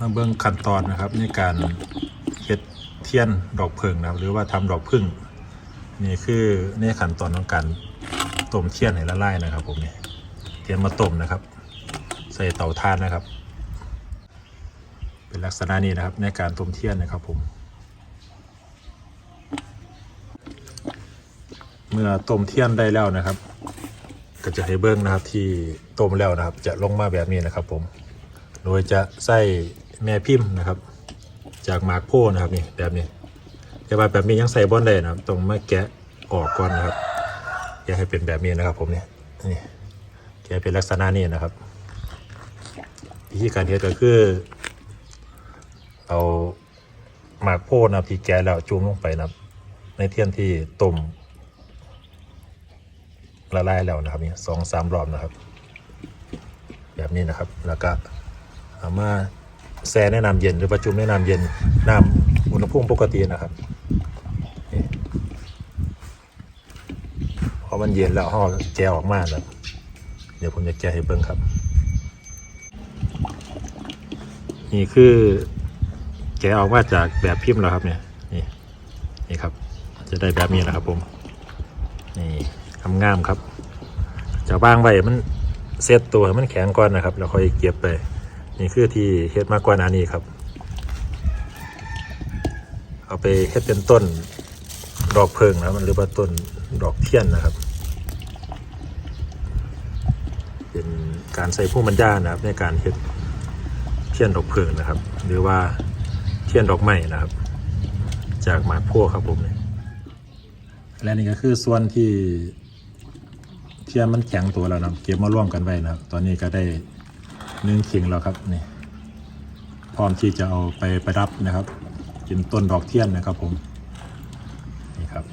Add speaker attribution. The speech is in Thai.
Speaker 1: มาเบื้องขั้นตอนนะครับในการเฮ็ดเทียนดอกเพิงนะครับ หรือว่าทำดอกพึ่งนี่คือในขั้นตอนของการต้มเทียนให้ละลายนะครับ ผมเนี่ยเทียนมาต้มนะครับ ใส่เตาถ่านนะครับ เป็นลักษณะนี้นะครับ ในการต้มเทียนนะครับ ผม เมื่อต้มเทียนได้แล้วนะครับ ก็จะให้เบิ้งนะครับที่ต้มแล้วนะครับ จะลงมาแบบนี้นะครับ ผม โดยจะใส่ แม่พิมพ์นะครับ จากหมากโพนะครับนี่แบบนี้ แต่ว่าแบบนี้ยังใส่บอนได้นะครับต้องมาแกะออกก่อนนะครับแกะให้เป็นแบบนี้นะครับ ผมเนี่ยนี่แกะเป็นลักษณะนี้นะครับวิธีการเฮ็ดก็คือ เอาหมากโพนะครับที่แกะแล้วจุ่มลงไปนะครับ ในเทียนที่ต้มละลายแล้วนะครับนี่สองสามรอบนะครับ แบบนี้นะครับแล้วก็เอามา แช่ในน้ำเย็นหรือประจุมในน้ำเย็นน้ำอุณหภูมิปกตินะครับพอมันเย็นแล้วห่อแกะออกมาแล้วเดี๋ยวผมจะแกะให้เบิ่งครับ นี่คือ แกะออกมาจากแบบพิมพ์แล้วครับเนี่ยนี่นี่ครับ จะได้แบบนี้นะครับผมนี่งามๆครับจะวางไว้มันเซตตัวให้มันแข็งก่อนนะครับ แล้วค่อยเก็บไป นี่คือที่เฮ็ดมากกว่านานี้ครับ เอาไปเฮ็ดเป็นต้นดอกเพิงนะครับหรือว่าต้นดอกเทียนนะครับ เป็นการใส่ผู้บรรยานะครับ ในการเฮ็ดเทียนดอกเพิงนะครับ หรือว่าเทียนดอกไม้นะครับ จากหมากพวกครับผมเนี่ยและนี่ก็คือส่วนที่เทียนมันแข็งตัวแล้วนะเก็บมาร่วมกันไว้นะครับ ตอนนี้ก็ได้ เนึ่งเคียงแล้วครับนี่พร้อมที่จะเอาไปไปรับนะครับเป็นต้นดอกเทียนนะครับผมนี่ครับ